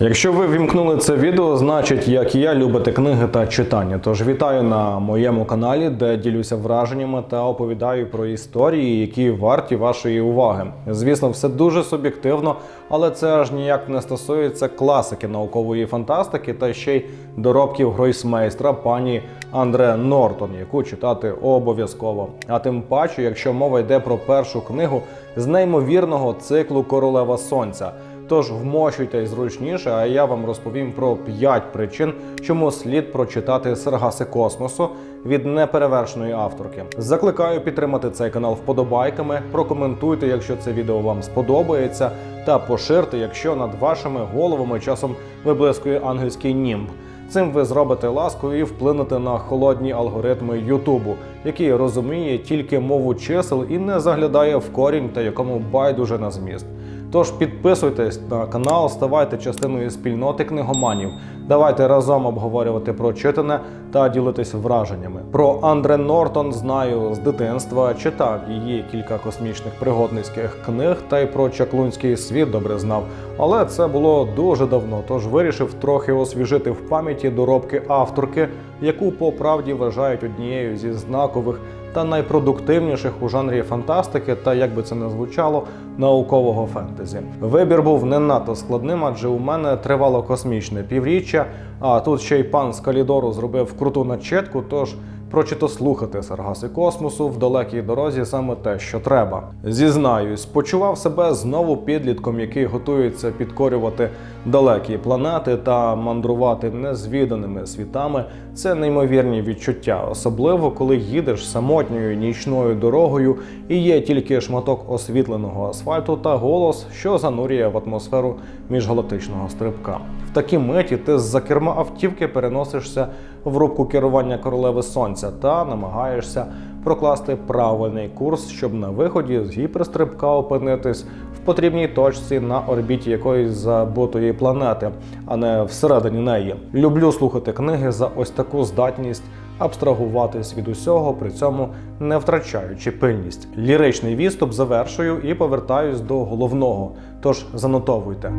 Якщо ви вімкнули це відео, значить, як і я, любите книги та читання. Тож вітаю на моєму каналі, де ділюся враженнями та оповідаю про історії, які варті вашої уваги. Звісно, все дуже суб'єктивно, але це аж ніяк не стосується класики наукової фантастики та ще й доробків гройсмейстра пані Андре Нортон, яку читати обов'язково. А тим паче, якщо мова йде про першу книгу з неймовірного циклу Королева Сонця. Тож вмощуйтесь зручніше, а я вам розповім про 5 причин, чому слід прочитати Саргаси космосу від неперевершеної авторки. Закликаю підтримати цей канал вподобайками, прокоментуйте, якщо це відео вам сподобається, та поширте, якщо над вашими головами часом виблискує ангельський німб. Цим ви зробите ласку і вплинете на холодні алгоритми Ютубу, який розуміє тільки мову чисел і не заглядає в корінь та якому байдуже на зміст. Тож підписуйтесь на канал, ставайте частиною спільноти книгоманів. Давайте разом обговорювати прочитане та ділитись враженнями. Про Андре Нортон знаю з дитинства, читав її кілька космічних пригодницьких книг, та й про чаклунський світ добре знав. Але це було дуже давно, тож вирішив трохи освіжити в пам'яті доробки авторки, яку по правді вважають однією зі знакових та найпродуктивніших у жанрі фантастики, та як би це не звучало, наукового фентезі. Вибір був не надто складним, адже у мене тривало космічне півріччя. А тут ще й пан з Калідору зробив круту начетку. Тож прочито слухати Саргаси космосу в далекій дорозі саме те, що треба. Зізнаюсь, почував себе знову підлітком, який готується підкорювати далекі планети та мандрувати незвіданими світами. Це неймовірні відчуття, особливо коли їдеш самотньою нічною дорогою і є тільки шматок освітленого асфальту та голос, що занурює в атмосферу міжгалактичного стрибка. В такі миті ти з-за керма автівки переносишся в рубку керування королеви сонця та намагаєшся прокласти правильний курс, щоб на виході з гіперстрибка опинитись в потрібній точці на орбіті якоїсь забутої планети, а не всередині неї. Люблю слухати книги за ось таку здатність абстрагуватись від усього, при цьому не втрачаючи пильність. Ліричний відступ завершую і повертаюсь до головного. Тож занотовуйте.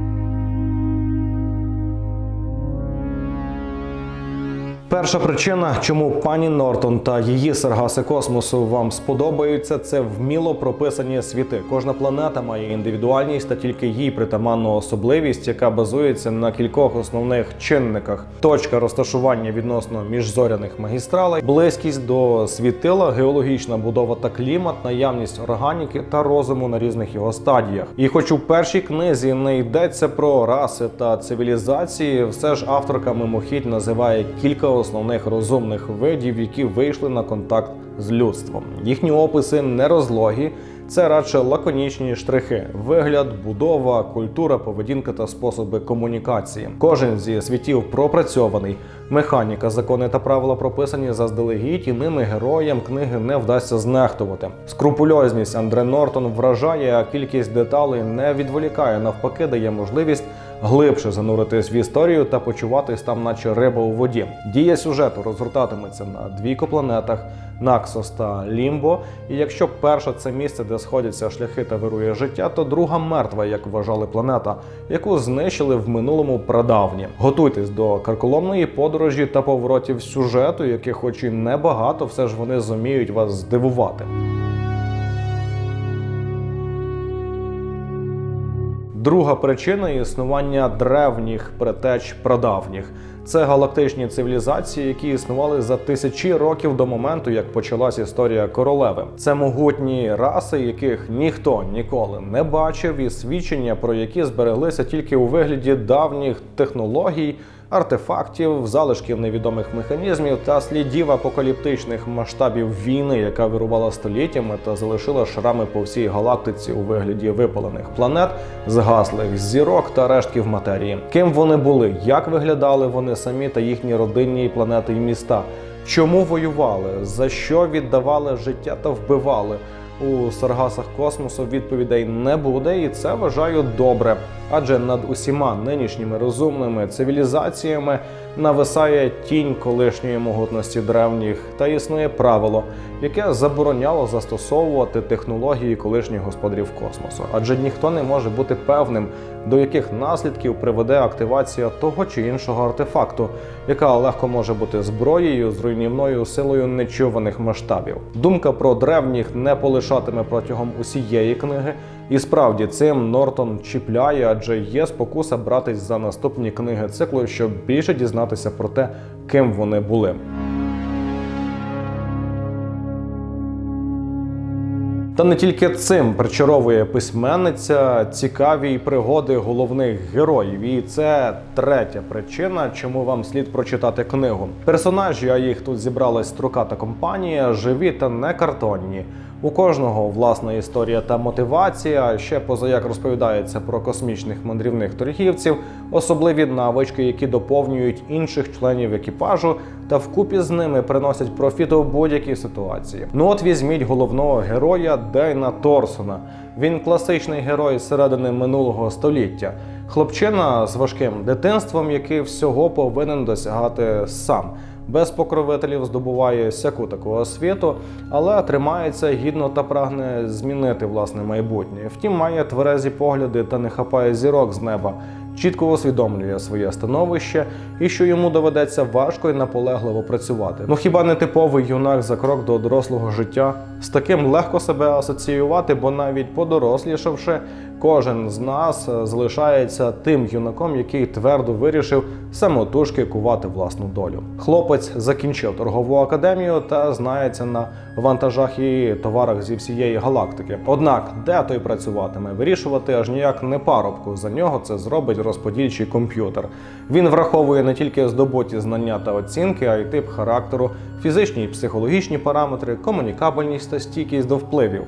Перша причина, чому пані Нортон та її Саргаси космосу вам сподобаються, це вміло прописані світи. Кожна планета має індивідуальність та тільки їй притаманну особливість, яка базується на кількох основних чинниках: точка розташування відносно міжзоряних магістралей, близькість до світила, геологічна будова та клімат, наявність органіки та розуму на різних його стадіях. І хоч у першій книзі не йдеться про раси та цивілізації, все ж авторка мимохідь називає кілька основних розумних видів, які вийшли на контакт з людством. Їхні описи не розлогі, це радше лаконічні штрихи: вигляд, будова, культура, поведінка та способи комунікації. Кожен зі світів пропрацьований. Механіка, закони та правила прописані заздалегідь, і ними героям книги не вдасться знехтувати. Скрупульозність Андре Нортон вражає, а кількість деталей не відволікає, навпаки, дає можливість глибше зануритись в історію та почуватись там, наче риба у воді. Дія сюжету розгортатиметься на двійко планетах Наксос та Лімбо. І якщо перша це місце, де сходяться шляхи та вирує життя, то друга мертва, як вважали планета, яку знищили в минулому прадавні. Готуйтесь до карколомної подорожі та поворотів сюжету, яких, хоч і небагато, все ж вони зуміють вас здивувати. Друга причина існування древніх предтеч прадавніх. Це галактичні цивілізації, які існували за тисячі років до моменту, як почалась історія королеви. Це могутні раси, яких ніхто ніколи не бачив, і свідчення про які збереглися тільки у вигляді давніх технологій. Артефактів, залишків невідомих механізмів та слідів апокаліптичних масштабів війни, яка вирувала століттями та залишила шрами по всій галактиці у вигляді випалених планет, згаслих зірок та рештків матерії. Ким вони були, як виглядали вони самі та їхні родинні планети і міста, чому воювали, за що віддавали життя та вбивали. у саргасах космосу відповідей не буде, і це вважаю добре. Адже над усіма нинішніми розумними цивілізаціями нависає тінь колишньої могутності древніх, та існує правило, яке забороняло застосовувати технології колишніх господарів космосу. Адже ніхто не може бути певним, до яких наслідків приведе активація того чи іншого артефакту, яка легко може бути зброєю з руйнівною силою нечуваних масштабів. Думка про древніх не полишатиме протягом усієї книги, і справді цим Нортон чіпляє, адже є спокуса братись за наступні книги циклу, щоб більше дізнатися про те, ким вони були. Та не тільки цим причаровує письменниця цікаві пригоди головних героїв. І це третя причина, чому вам слід прочитати книгу. Персонажі, а їх тут зібралась строката компанія, живі та не картонні. У кожного власна історія та мотивація. Ще позаяк розповідається про космічних мандрівних торгівців, особливі навички, які доповнюють інших членів екіпажу, та вкупі з ними приносять профіт у будь-якій ситуації. Ну от візьміть головного героя Дейна Торсона. Він класичний герой середини минулого століття. Хлопчина з важким дитинством, який всього повинен досягати сам. Без покровителів здобуває всяку таку освіту, але тримається гідно та прагне змінити власне майбутнє. Втім, має тверезі погляди та не хапає зірок з неба. Чітко усвідомлює своє становище і що йому доведеться важко і наполегливо працювати. Ну хіба не типовий юнак за крок до дорослого життя? З таким легко себе асоціювати, бо навіть подорослішавши, кожен з нас е, залишається тим юнаком, який твердо вирішив самотужки кувати власну долю. Хлопець закінчив торгову академію та знається на вантажах і товарах зі всієї галактики. Однак, де той працюватиме, вирішувати аж ніяк не парубку. За нього це зробить розподільчий комп'ютер. Він враховує не тільки здобуті знання та оцінки, а й тип характеру, фізичні і психологічні параметри, комунікабельність та стійкість до впливів.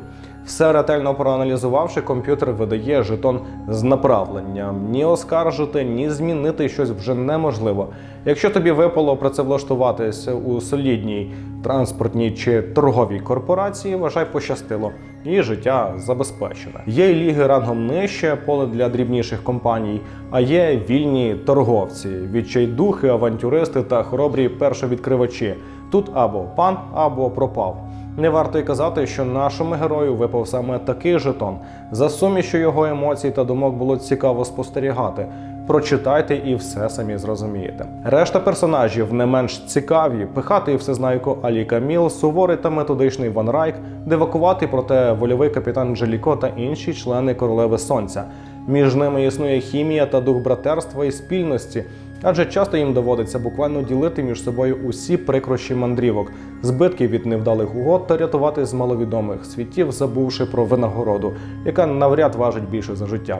Все ретельно проаналізувавши, комп'ютер видає жетон з направленням. Ні оскаржити, ні змінити щось вже неможливо. Якщо тобі випало працевлаштуватися у солідній транспортній чи торговій корпорації, вважай пощастило, і життя забезпечене. Є й ліги рангом нижче, поле для дрібніших компаній, а є вільні торговці, відчайдухи, авантюристи та хоробрі першовідкривачі. Тут або пан, або пропав. Не варто й казати, що нашому герою випав саме такий жетон. За сумішю його емоцій та думок було цікаво спостерігати. Прочитайте і все самі зрозумієте. Решта персонажів не менш цікаві. Пихатий всезнайко Алі Каміл, суворий та методичний Ван Райк, дивакуватий, проте вольовий капітан Джеліко та інші члени королеви сонця. Між ними існує хімія та дух братерства і спільності, адже часто їм доводиться буквально ділити між собою усі прикрощі мандрівок, збитки від невдалих угод та рятувати з маловідомих світів, забувши про винагороду, яка навряд важить більше за життя.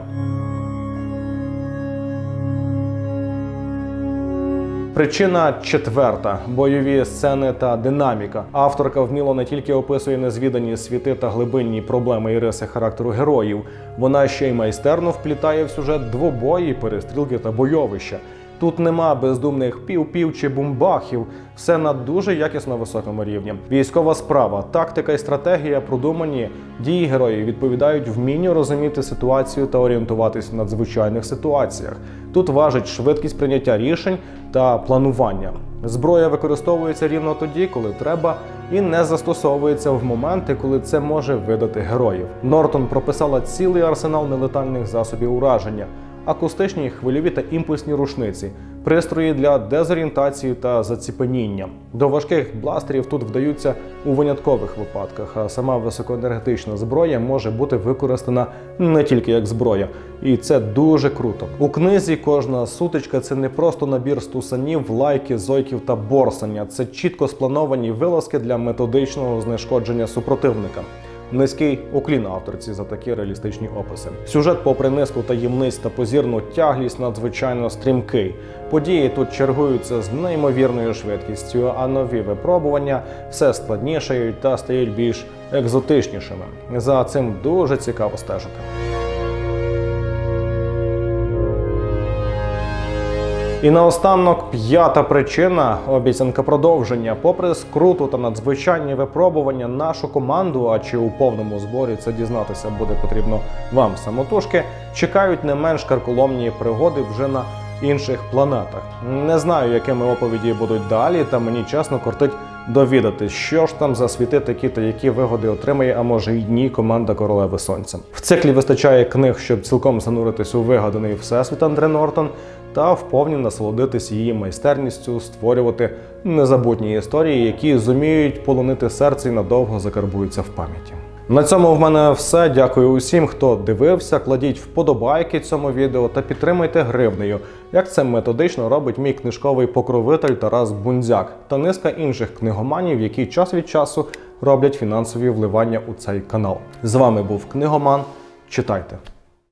Причина четверта бойові сцени та динаміка. Авторка вміло не тільки описує незвідані світи та глибинні проблеми і риси характеру героїв, вона ще й майстерно вплітає в сюжет двобої, перестрілки та бойовища. Тут нема бездумних пів-пів чи бумбахів, все на дуже якісно високому рівні. Військова справа, тактика і стратегія продумані. Дії героїв відповідають вмінню розуміти ситуацію та орієнтуватись в надзвичайних ситуаціях. Тут важить швидкість прийняття рішень та планування. Зброя використовується рівно тоді, коли треба, і не застосовується в моменти, коли це може видати героїв. Нортон прописала цілий арсенал нелетальних засобів ураження акустичні, хвильові та імпульсні рушниці, пристрої для дезорієнтації та заціпеніння. До важких бластерів тут вдаються у виняткових випадках, а сама високоенергетична зброя може бути використана не тільки як зброя, і це дуже круто. У книзі кожна сутичка це не просто набір стусанів, лайки, зойків та борсання. Це чітко сплановані вилазки для методичного знешкодження супротивника. Низький уклін авторці за такі реалістичні описи. Сюжет, попри низку таємниць та позірну тяглість, надзвичайно стрімкий. Події тут чергуються з неймовірною швидкістю, а нові випробування все складнішають та стають більш екзотичнішими. За цим дуже цікаво стежити. І наостанок п'ята причина обіцянка продовження. Попри скруту та надзвичайні випробування, нашу команду, а чи у повному зборі це дізнатися буде потрібно вам самотужки, чекають не менш карколомні пригоди вже на інших планетах. Не знаю, якими оповіді будуть далі, та мені чесно кортить довідати, що ж там за світи такі та які вигоди отримає, а може й ні команда королеви сонця. В циклі вистачає книг, щоб цілком зануритись у вигаданий всесвіт Андре Нортон та вповні насолодитись її майстерністю, створювати незабутні історії, які зуміють полонити серце і надовго закарбуються в пам'яті. На цьому в мене все. Дякую усім, хто дивився. Кладіть вподобайки цьому відео та підтримайте гривнею, як це методично робить мій книжковий покровитель Тарас Бунзяк та низка інших книгоманів, які час від часу роблять фінансові вливання у цей канал. З вами був книгоман. Читайте.